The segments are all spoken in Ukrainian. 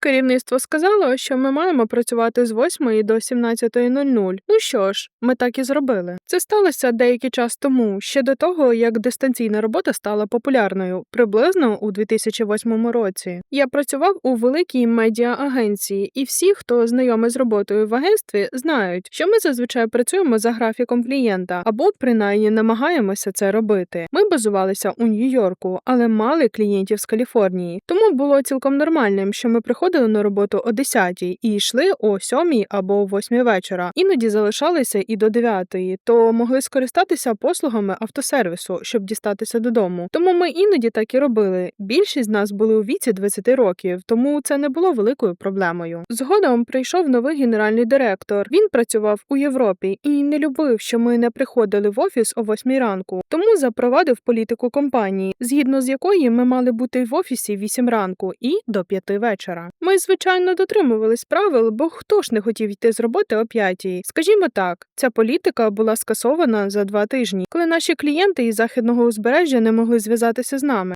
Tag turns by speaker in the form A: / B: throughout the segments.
A: Керівництво сказало, що ми маємо працювати з 8 до 17.00. Ну що ж, ми так і зробили. Це сталося деякий час тому, ще до того, як дистанційна робота стала популярною, приблизно у 2008 році. Я працював у великій медіа-агенції, і всі, хто знайомий з роботою в агентстві, знають, що ми зазвичай працюємо за графіком клієнта або принаймні намагаємося це робити. Ми базувалися у Нью-Йорку, але мали клієнтів з Каліфорнії, тому було цілком нормальним, що ми приходили на роботу о 10 і йшли о 7 або о 8 вечора. Іноді залишалися і до 9, то могли скористатися послугами автосервісу, щоб дістатися додому. Тому ми іноді так і робили. Більшість з нас були у віці 20 років, тому це не було великою проблемою. Згодом прийшов новий генеральний директор. Він працював у Європі і не любив, що ми не приходили в офіс о 8 ранку, тому запровадив політику компанії, згідно з якої ми мали бути в офісі 8 ранку і до 5 вечора. Ми, звичайно, дотримувались правил, бо хто ж не хотів йти з роботи о п'ятій. Скажімо так, ця політика була скасована за два тижні, коли наші клієнти із західного узбережжя не могли зв'язатися з нами.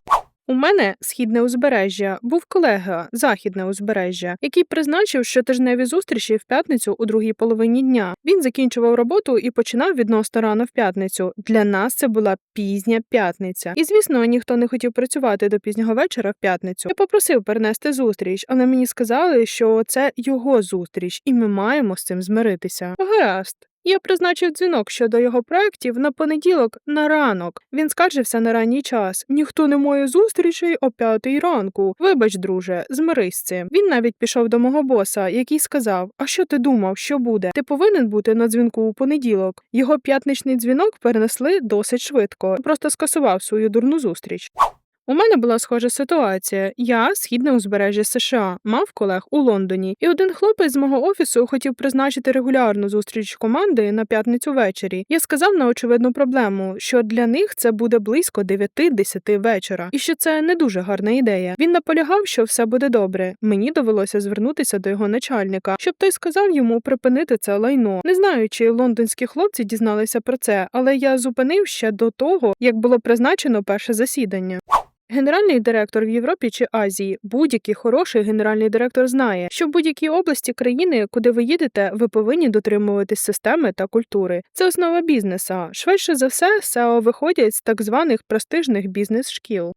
A: У мене східне узбережжя був колега західне узбережжя, який призначив щотижневі зустрічі в п'ятницю у другій половині дня. Він закінчував роботу і починав відносно рано в п'ятницю. Для нас це була пізня п'ятниця. І звісно, ніхто не хотів працювати до пізнього вечора в п'ятницю. Я попросив перенести зустріч, але мені сказали, що це його зустріч, і ми маємо з цим змиритися. Гаразд. Я призначив дзвінок щодо його проєктів на понеділок на ранок. Він скаржився на ранній час. Ніхто не має зустрічей о п'ятій ранку. Вибач, друже, змирись з цим. Він навіть пішов до мого боса, який сказав: А що ти думав, що буде? Ти повинен бути на дзвінку у понеділок. Його п'ятничний дзвінок перенесли досить швидко. Просто скасував свою дурну зустріч. У мене була схожа ситуація. Я східне узбережжя США, мав колег у Лондоні, і один хлопець з мого офісу хотів призначити регулярну зустріч команди на п'ятницю ввечері. Я сказав на очевидну проблему, що для них це буде близько 9-10 вечора, і що це не дуже гарна ідея. Він наполягав, що все буде добре. Мені довелося звернутися до його начальника, щоб той сказав йому припинити це лайно. Не знаю, чи лондонські хлопці дізналися про це, але я зупинив ще до того, як було призначено перше засідання. Генеральний директор в Європі чи Азії, будь-який хороший генеральний директор знає, що в будь-якій області країни, куди ви їдете, ви повинні дотримуватись системи та культури. Це основа бізнеса. Швидше за все, SEO виходять з так званих престижних бізнес-шкіл.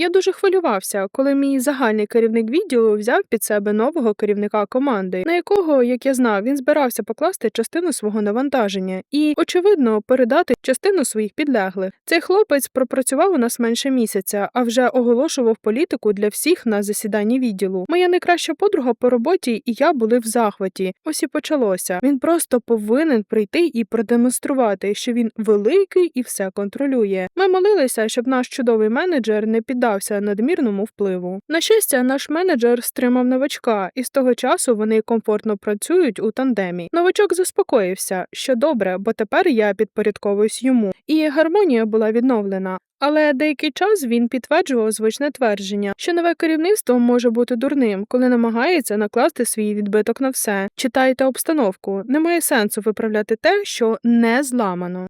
A: Я дуже хвилювався, коли мій загальний керівник відділу взяв під себе нового керівника команди, на якого, як я знав, він збирався покласти частину свого навантаження і, очевидно, передати частину своїх підлеглих. Цей хлопець пропрацював у нас менше місяця, а вже оголошував політику для всіх на засіданні відділу. Моя найкраща подруга по роботі і я були в захваті. Ось і почалося. Він просто повинен прийти і продемонструвати, що він великий і все контролює. Ми молилися, щоб наш чудовий менеджер не піддався надмірному впливу. На щастя, наш менеджер стримав новачка, і з того часу вони комфортно працюють у тандемі. Новачок заспокоївся, що добре, бо тепер я підпорядковуюсь йому, і гармонія була відновлена. Але деякий час він підтверджував звичне твердження, що нове керівництво може бути дурним, коли намагається накласти свій відбиток на все. Читайте обстановку. Немає сенсу виправляти те, що не зламано.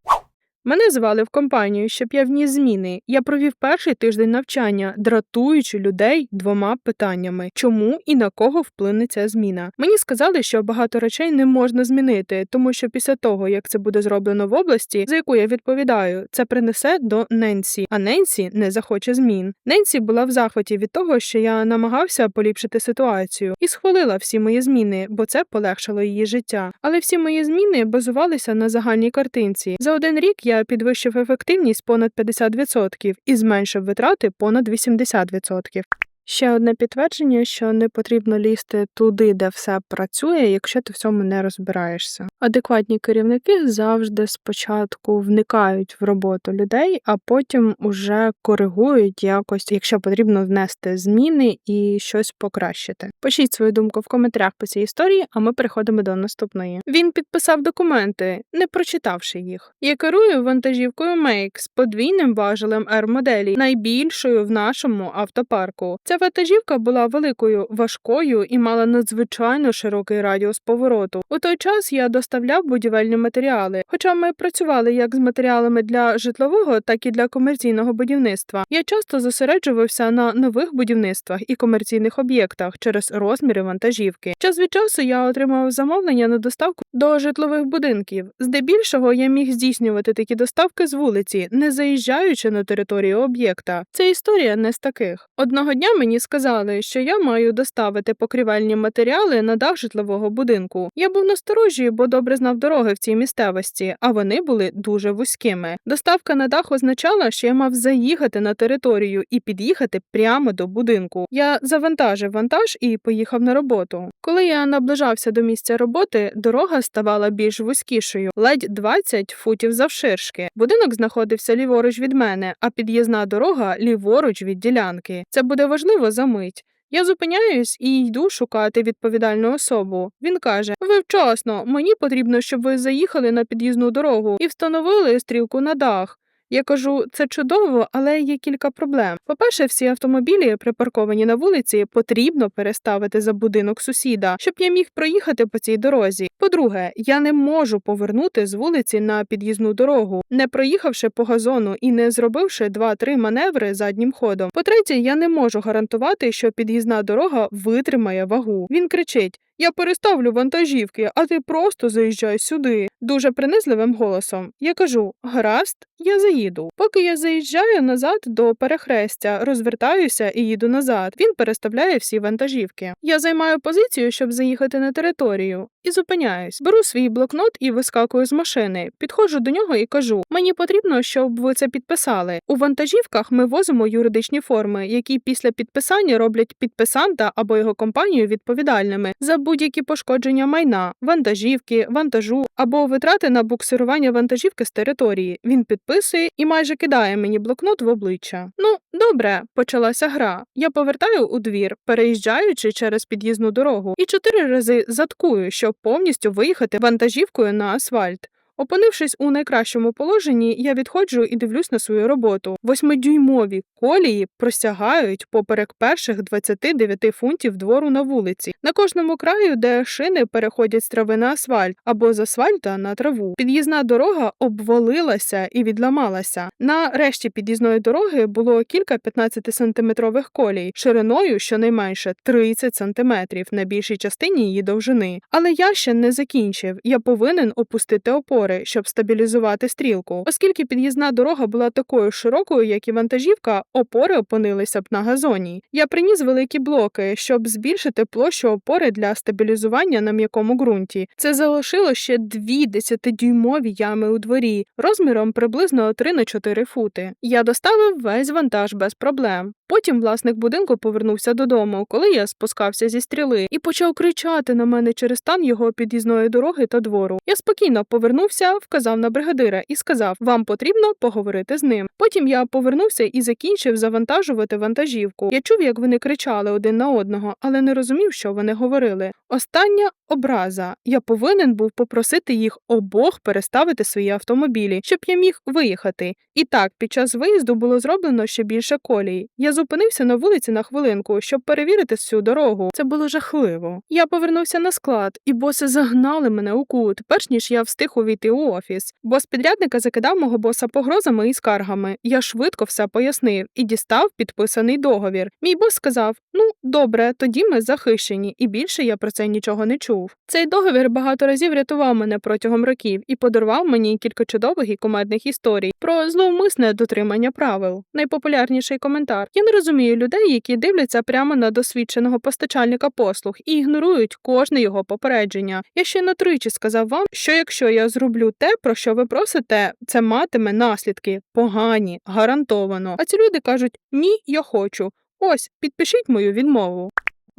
A: Мене звали в компанію, щоб я вніс зміни. Я провів перший тиждень навчання, дратуючи людей двома питаннями: чому і на кого вплине ця зміна. Мені сказали, що багато речей не можна змінити, тому що після того, як це буде зроблено в області, за яку я відповідаю, це принесе до Ненсі, а Ненсі не захоче змін. Ненсі була в захваті від того, що я намагався поліпшити ситуацію, і схвалила всі мої зміни, бо це полегшило її життя. Але всі мої зміни базувалися на загальній картинці. За один рік я підвищив ефективність понад 50% і зменшив витрати понад 80%. Ще одне підтвердження, що не потрібно лізти туди, де все працює, якщо ти в цьому не розбираєшся. Адекватні керівники завжди спочатку вникають в роботу людей, а потім уже коригують якось, якщо потрібно внести зміни і щось покращити. Пишіть свою думку в коментарях по цій історії, а ми переходимо до наступної. Він підписав документи, не прочитавши їх. Я керую вантажівкою Make з подвійним важелем R моделі, найбільшою в нашому автопарку. Ця вантажівка була великою, важкою і мала надзвичайно широкий радіус повороту. У той час я доставляв будівельні матеріали. Хоча ми працювали як з матеріалами для житлового, так і для комерційного будівництва. Я часто зосереджувався на нових будівництвах і комерційних об'єктах через розміри вантажівки. Час від часу я отримав замовлення на доставку до житлових будинків. Здебільшого я міг здійснювати такі доставки з вулиці, не заїжджаючи на територію об'єкта. Це історія не з таких. Одного дня мені сказали, що я маю доставити покрівельні матеріали на дах житлового будинку. Я був насторожі, бо добре знав дороги в цій місцевості, а вони були дуже вузькими. Доставка на дах означала, що я мав заїхати на територію і під'їхати прямо до будинку. Я завантажив вантаж і поїхав на роботу. Коли я наближався до місця роботи, дорога ставала більш вузькішою, ледь 20 футів завширшки. Будинок знаходився ліворуч від мене, а під'їзна дорога ліворуч від ділянки. Це буде важливо за мить. Я зупиняюсь і йду шукати відповідальну особу. Він каже: Ви вчасно, мені потрібно, щоб ви заїхали на під'їзну дорогу і встановили стрілку на дах. Я кажу, це чудово, але є кілька проблем. По-перше, всі автомобілі, припарковані на вулиці, потрібно переставити за будинок сусіда, щоб я міг проїхати по цій дорозі. По-друге, я не можу повернути з вулиці на під'їзну дорогу, не проїхавши по газону і не зробивши 2-3 маневри заднім ходом. По-третє, я не можу гарантувати, що під'їзна дорога витримає вагу. Він кричить. Я переставлю вантажівки, а ти просто заїжджай сюди. Дуже принизливим голосом. Я кажу: гаразд, я заїду. Поки я заїжджаю назад до перехрестя, розвертаюся і їду назад. Він переставляє всі вантажівки. Я займаю позицію, щоб заїхати на територію, і зупиняюсь. Беру свій блокнот і вискакую з машини. Підходжу до нього і кажу: мені потрібно, щоб ви це підписали. У вантажівках ми возимо юридичні форми, які після підписання роблять підписанта або його компанію відповідальними за будь-які пошкодження майна, вантажівки, вантажу або витрати на буксирування вантажівки з території. Він підписує і майже кидає мені блокнот в обличчя. Ну, добре, почалася гра. Я повертаю у двір, переїжджаючи через під'їзну дорогу, і чотири рази заткую, щоб повністю виїхати вантажівкою на асфальт. Опинившись у найкращому положенні, я відходжу і дивлюсь на свою роботу. Восьмидюймові колії просягають поперек перших 29 фунтів двору на вулиці. На кожному краю, де шини переходять з трави на асфальт або з асфальта на траву. Під'їзна дорога обвалилася і відламалася. На решті під'їзної дороги було кілька 15-сантиметрових колій, шириною щонайменше 30 сантиметрів на більшій частині її довжини. Але я ще не закінчив. Я повинен опустити опори, щоб стабілізувати стрілку. Оскільки під'їзна дорога була такою широкою, як і вантажівка, опори опинилися б на газоні. Я приніс великі блоки, щоб збільшити площу опори для стабілізування на м'якому ґрунті. Це залишило ще дві 10-дюймові ями у дворі, розміром приблизно 3 на 4 фути. Я доставив весь вантаж без проблем. Потім власник будинку повернувся додому, коли я спускався зі стріли, і почав кричати на мене через стан його під'їзної дороги та двору. Я спокійно повернувся, вказав на бригадира і сказав: Вам потрібно поговорити з ним. Потім я повернувся і закінчив завантажувати вантажівку. Я чув, як вони кричали один на одного, але не розумів, що вони говорили. Остання образа. Я повинен був попросити їх обох переставити свої автомобілі, щоб я міг виїхати. І так, під час виїзду було зроблено ще більше колій. Я зупинився на вулиці на хвилинку, щоб перевірити всю дорогу. Це було жахливо. Я повернувся на склад, і боси загнали мене у кут, перш ніж я встиг увійти у офіс. Бос підрядника закидав мого боса погрозами і скаргами. Я швидко все пояснив і дістав підписаний договір. Мій бос сказав: Ну, добре, тоді ми захищені, і більше я про це нічого не чув. Цей договір багато разів рятував мене протягом років і подарував мені кілька чудових і кумедних історій про зловмисне дотримання правил. Найпопулярніший коментар. Я не розумію людей, які дивляться прямо на досвідченого постачальника послуг і ігнорують кожне його попередження. Я ще на тричі сказав вам, що якщо я зроблю те, про що ви просите, це матиме наслідки погані, гарантовано. А ці люди кажуть: ні, я хочу. Ось, підпишіть мою відмову.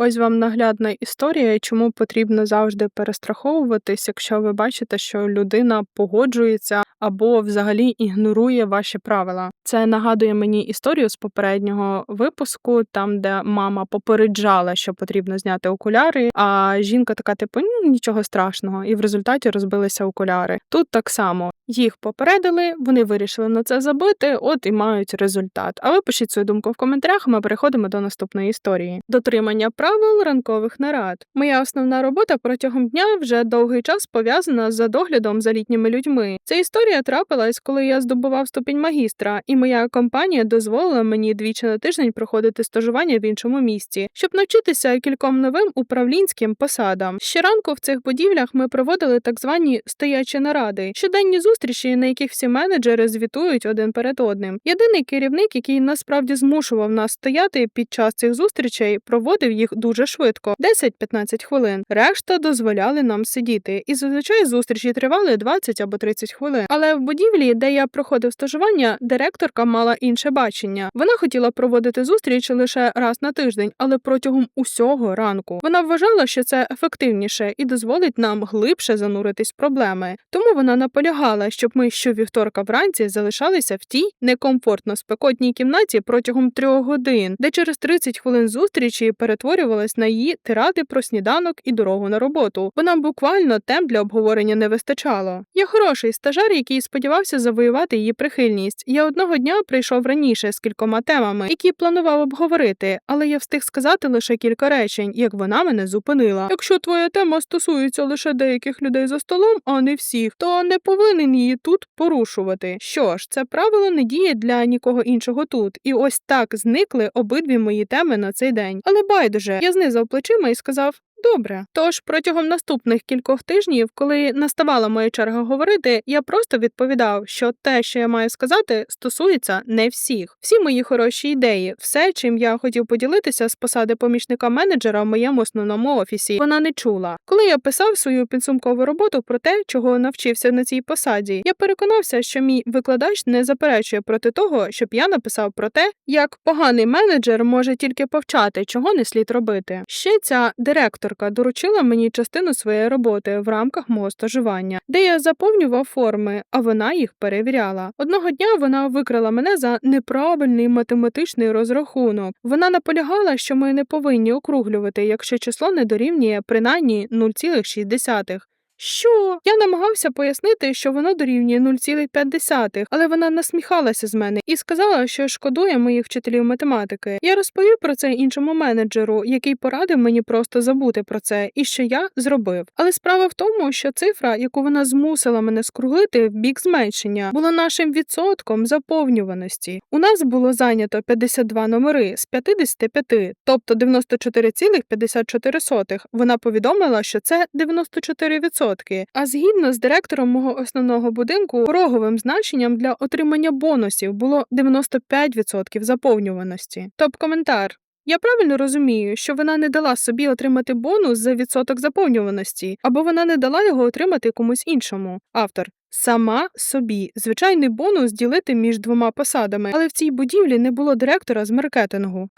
A: Ось вам наглядна історія, чому потрібно завжди перестраховуватись, якщо ви бачите, що людина погоджується або взагалі ігнорує ваші правила. Це нагадує мені історію з попереднього випуску, там де мама попереджала, що потрібно зняти окуляри. А жінка така, типу, «Ну, нічого страшного, і в результаті розбилися окуляри. Тут так само. Їх попередили, вони вирішили на це забити, от і мають результат. А ви пишіть свою думку в коментарях. Ми переходимо до наступної історії. Дотримання правил ранкових нарад. Моя основна робота протягом дня вже довгий час пов'язана з доглядом за літніми людьми. Ця історія трапилась, коли я здобував ступінь магістра, і моя компанія дозволила мені двічі на тиждень проходити стажування в іншому місті, щоб навчитися кільком новим управлінським посадам. Щоранку в цих будівлях ми проводили так звані стоячі наради, щоденні зустрічі, на яких всі менеджери звітують один перед одним. Єдиний керівник, який насправді змушував нас стояти під час цих зустрічей, проводив їх дуже швидко 10-15 хвилин. Решта дозволяли нам сидіти, і зазвичай зустрічі тривали 20 або 30 хвилин. Але в будівлі, де я проходив стажування, директорка мала інше бачення. Вона хотіла проводити зустріч лише раз на тиждень, але протягом усього ранку. Вона вважала, що це ефективніше і дозволить нам глибше зануритись в проблеми. Тому вона наполягала, щоб ми щовівторка вранці залишалися в тій некомфортно спекотній кімнаті протягом трьох годин, де через 30 хвилин зустрічі перетворювалась на її тиради про сніданок і дорогу на роботу. Вона буквально тем для обговорення не вистачало. Я хороший стажер, який сподівався завоювати її прихильність. Я одного дня прийшов раніше з кількома темами, які планував обговорити, але я встиг сказати лише кілька речень, як вона мене зупинила. Якщо твоя тема стосується лише деяких людей за столом, а не всіх, то не повинен її тут порушувати. Що ж, це правило не діє для нікого іншого тут, і ось так зникли обидві мої теми на цей день. Але байдуже, я знизав плечима і сказав. Добре, тож протягом наступних кількох тижнів, коли наставала моя черга говорити, я просто відповідав, що те, що я маю сказати, стосується не всіх. Всі мої хороші ідеї, все, чим я хотів поділитися з посади помічника менеджера в моєму основному офісі, вона не чула. Коли я писав свою підсумкову роботу про те, чого навчився на цій посаді, я переконався, що мій викладач не заперечує проти того, щоб я написав про те, як поганий менеджер може тільки повчати, чого не слід робити. Ще ця директор директорка доручила мені частину своєї роботи в рамках мого стажування, де я заповнював форми, а вона їх перевіряла. Одного дня вона викрила мене за неправильний математичний розрахунок. Вона наполягала, що ми не повинні округлювати, якщо число не дорівнює принаймні 0,6. Що? Я намагався пояснити, що воно дорівнює 0,5, але вона насміхалася з мене і сказала, що шкодує моїх вчителів математики. Я розповів про це іншому менеджеру, який порадив мені просто забути про це, і що я зробив. Але справа в тому, що цифра, яку вона змусила мене скруглити в бік зменшення, була нашим відсотком заповнюваності. У нас було зайнято 52 номери з 55, тобто 94,54. Вона повідомила, що це 94%. А згідно з директором мого основного будинку, пороговим значенням для отримання бонусів було 95% заповнюваності. Топ-коментар. Я правильно розумію, що вона не дала собі отримати бонус за відсоток заповнюваності, або вона не дала його отримати комусь іншому. Автор сама собі звичайний бонус ділити між двома посадами, але в цій будівлі не було директора з маркетингу.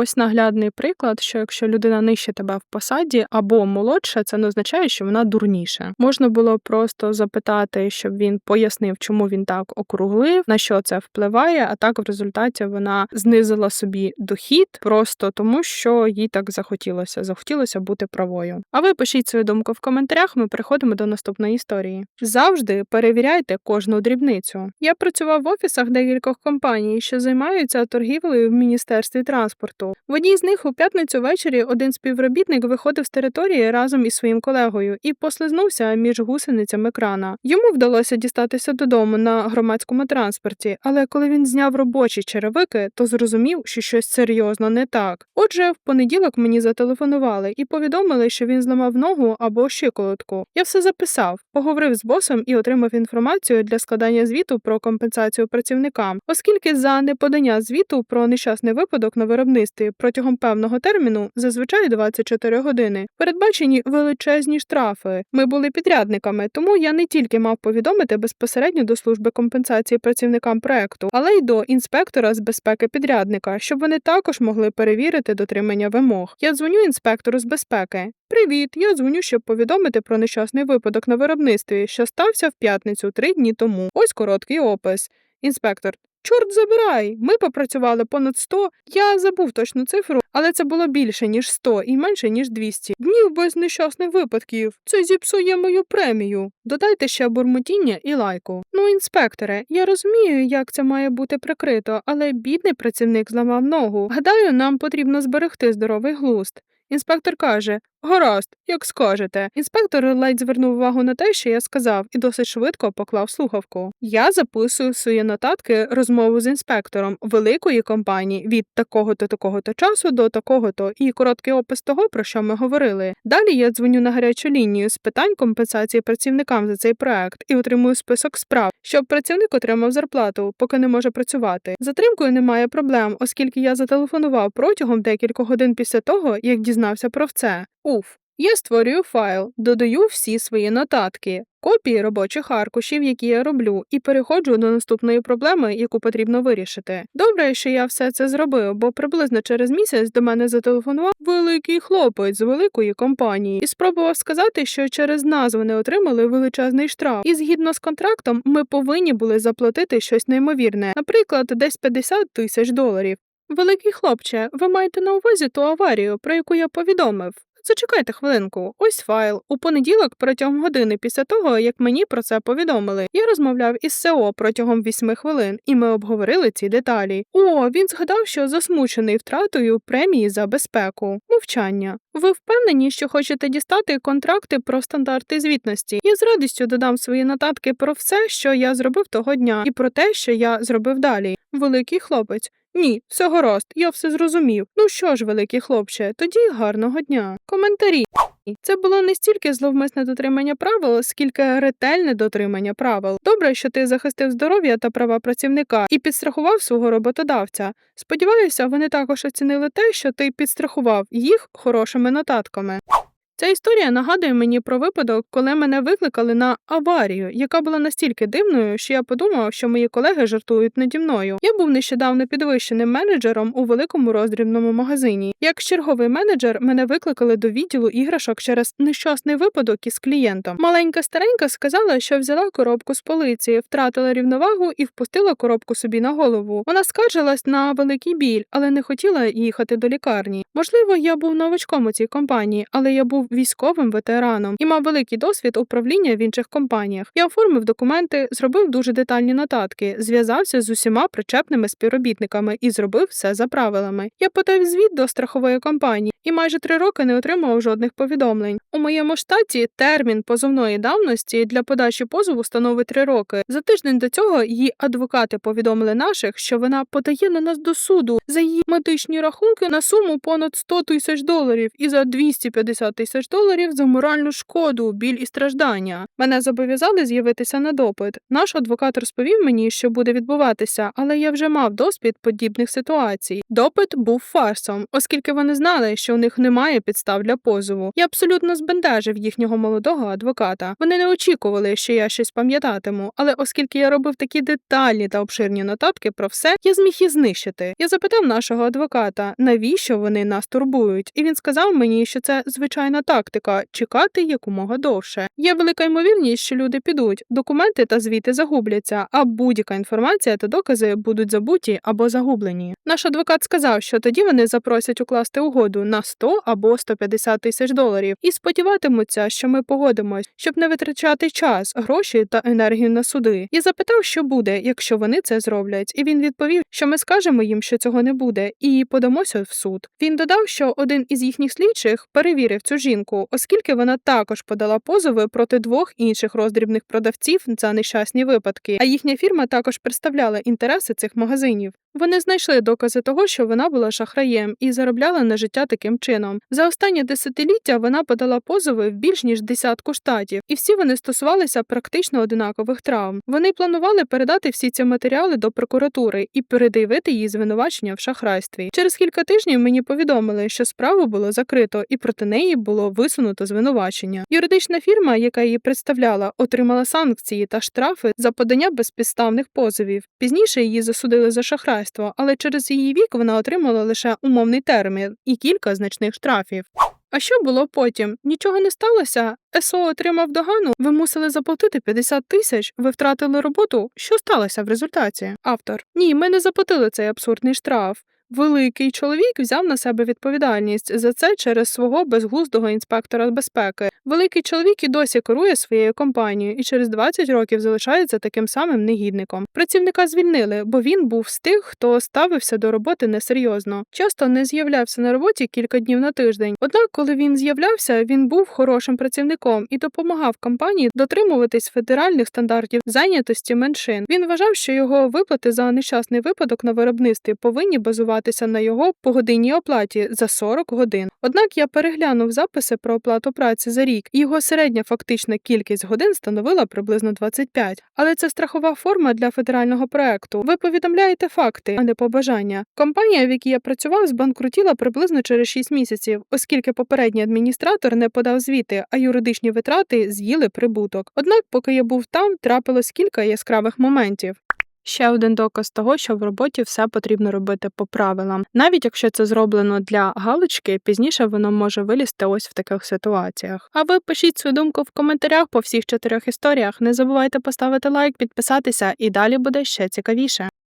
A: Ось наглядний приклад, що якщо людина нижче тебе в посаді або молодша, це не означає, що вона дурніша. Можна було просто запитати, щоб він пояснив, чому він так округлив, на що це впливає, а так в результаті вона знизила собі дохід просто тому, що їй так захотілося. Захотілося бути правою. А ви пишіть свою думку в коментарях. Ми переходимо до наступної історії. Завжди перевіряйте кожну дрібницю. Я працював в офісах декількох компаній, що займаються торгівлею в міністерстві транспорту. В одній з них у п'ятницю ввечері один співробітник виходив з території разом із своїм колегою і послизнувся між гусеницями крана. Йому вдалося дістатися додому на громадському транспорті, але коли він зняв робочі черевики, то зрозумів, що щось серйозно не так. Отже, в понеділок мені зателефонували і повідомили, що він зламав ногу або щиколотку. Я все записав, поговорив з босом і отримав інформацію для складання звіту про компенсацію працівникам, оскільки за неподання звіту про нещасний випадок на виробництві виробництві протягом певного терміну, зазвичай 24 години, передбачені величезні штрафи. Ми були підрядниками, тому я не тільки мав повідомити безпосередньо до служби компенсації працівникам проекту, але й до інспектора з безпеки підрядника, щоб вони також могли перевірити дотримання вимог. Я дзвоню інспектору з безпеки. Привіт, я дзвоню, щоб повідомити про нещасний випадок на виробництві, що стався в п'ятницю три дні тому. Ось короткий опис. Інспектор. Чорт забирай! Ми попрацювали понад 100, я забув точну цифру, але це було більше, ніж 100 і менше, ніж 200. Днів без нещасних випадків. Це зіпсує мою премію. Додайте ще бурмотіння і лайку. Ну, інспекторе, я розумію, як це має бути прикрито, але бідний працівник зламав ногу. Гадаю, нам потрібно зберегти здоровий глузд. Інспектор каже: Гаразд, як скажете. Інспектор ледь звернув увагу на те, що я сказав, і досить швидко поклав слухавку. Я записую свої нотатки розмову з інспектором великої компанії від такого-то такого-то часу до такого-то і короткий опис того, про що ми говорили. Далі я дзвоню на гарячу лінію з питань компенсації працівникам за цей проект і отримую список справ, щоб працівник отримав зарплату, поки не може працювати. Затримкою немає проблем, оскільки я зателефонував протягом декількох годин після того, як дізнався про це. Уф. Я створюю файл, додаю всі свої нотатки, копії робочих аркушів, які я роблю, і переходжу до наступної проблеми, яку потрібно вирішити. Добре, що я все це зробив, бо приблизно через місяць до мене зателефонував великий хлопець з великої компанії і спробував сказати, що через нас вони отримали величезний штраф. І згідно з контрактом, ми повинні були заплатити щось неймовірне, наприклад, десь 50 тисяч доларів. Великий хлопче, ви маєте на увазі ту аварію, про яку я повідомив. Зачекайте хвилинку, ось файл. У понеділок, протягом години після того, як мені про це повідомили, я розмовляв із СЕО протягом вісьми хвилин, і ми обговорили ці деталі. О, він згадав, що засмучений втратою премії за безпеку. Мовчання. Ви впевнені, що хочете дістати контракти про стандарти звітності? Я з радістю додам свої нотатки про все, що я зробив того дня, і про те, що я зробив далі. Великий хлопець. Ні, все гаразд, я все зрозумів. Ну що ж, великий хлопче, тоді гарного дня. Коментарі. Це було не стільки зловмисне дотримання правил, скільки ретельне дотримання правил. Добре, що ти захистив здоров'я та права працівника і підстрахував свого роботодавця. Сподіваюся, вони також оцінили те, що ти підстрахував їх хорошими нотатками. Ця історія нагадує мені про випадок, коли мене викликали на аварію, яка була настільки дивною, що я подумав, що мої колеги жартують наді мною. Я був нещодавно підвищеним менеджером у великому роздрібному магазині. Як черговий менеджер мене викликали до відділу іграшок через нещасний випадок із клієнтом. Маленька старенька сказала, що взяла коробку з полиці, втратила рівновагу і впустила коробку собі на голову. Вона скаржилась на великий біль, але не хотіла їхати до лікарні. Можливо, я був новачком у цій компанії, але я був військовим ветераном і мав великий досвід управління в інших компаніях. Я оформив документи, зробив дуже детальні нотатки, зв'язався з усіма причепними співробітниками і зробив все за правилами. Я подав звіт до страхової компанії і майже три роки не отримував жодних повідомлень. У моєму штаті термін позовної давності для подачі позову становить три роки. За тиждень до цього її адвокати повідомили наших, що вона подає на нас до суду за її медичні рахунки на суму понад 100 тисяч доларів і за 250 тисяч доларів за моральну шкоду, біль і страждання. Мене зобов'язали з'явитися на допит. Наш адвокат розповів мені, що буде відбуватися, але я вже мав досвід подібних ситуацій. Допит був фарсом, оскільки вони знали, що у них немає підстав для позову. Я абсолютно збентежив їхнього молодого адвоката. Вони не очікували, що я щось пам'ятатиму, але оскільки я робив такі детальні та обширні нотатки про все, я зміг їх знищити. Я запитав нашого адвоката, навіщо вони нас турбують, і він сказав мені, що це звичайна тактика чекати якомога довше. Є велика ймовірність, що люди підуть, документи та звіти загубляться, а будь-яка інформація та докази будуть забуті або загублені. Наш адвокат сказав, що тоді вони запросять укласти угоду на 100 або 150 тисяч доларів і сподіватимуться, що ми погодимось, щоб не витрачати час, гроші та енергію на суди. Я запитав, що буде, якщо вони це зроблять, і він відповів, що ми скажемо їм, що цього не буде, і подамося в суд. Він додав, що один із їхніх слідчих перевірив цю жінку. Ринку, оскільки вона також подала позови проти двох інших роздрібних продавців за нещасні випадки, а їхня фірма також представляла інтереси цих магазинів. Вони знайшли докази того, що вона була шахраєм і заробляла на життя таким чином. За останнє десятиліття вона подала позови в більш ніж десятку штатів, і всі вони стосувалися практично одинакових травм. Вони планували передати всі ці матеріали до прокуратури і передивити її звинувачення в шахрайстві. Через кілька тижнів мені повідомили, що справу було закрито, і проти неї було висунуто звинувачення. Юридична фірма, яка її представляла, отримала санкції та штрафи за подання безпідставних позовів. Пізніше її засудили за шахрайство, але через її вік вона отримала лише умовний термін і кілька значних штрафів. А що було потім? Нічого не сталося. СО отримав догану, ви мусили заплатити 50 тисяч, ви втратили роботу. Що сталося в результаті? Автор. Ні, ми не заплатили цей абсурдний штраф. Великий чоловік взяв на себе відповідальність за це через свого безглуздого інспектора безпеки. Великий чоловік і досі керує своєю компанією і через 20 років залишається таким самим негідником. Працівника звільнили, бо він був з тих, хто ставився до роботи несерйозно. Часто не з'являвся на роботі кілька днів на тиждень. Однак, коли він з'являвся, він був хорошим працівником і допомагав компанії дотримуватись федеральних стандартів зайнятості меншин. Він вважав, що його виплати за нещасний випадок на виробництві повинні базуватися на його погодинній оплаті за 40 годин. Однак я переглянув записи про оплату праці за рік, і його середня фактична кількість годин становила приблизно 25. Але це страхова форма для федерального проекту. Ви повідомляєте факти, а не побажання. Компанія, в якій я працював, збанкрутіла приблизно через 6 місяців, оскільки попередній адміністратор не подав звіти, а юридичні витрати з'їли прибуток. Однак, поки я був там, трапилось кілька яскравих моментів. Ще один доказ того, що в роботі все потрібно робити по правилам. Навіть якщо це зроблено для галочки, пізніше воно може вилізти ось в таких ситуаціях. А ви пишіть свою думку в коментарях по всіх чотирьох історіях. Не забувайте поставити лайк, підписатися, і далі буде ще цікавіше.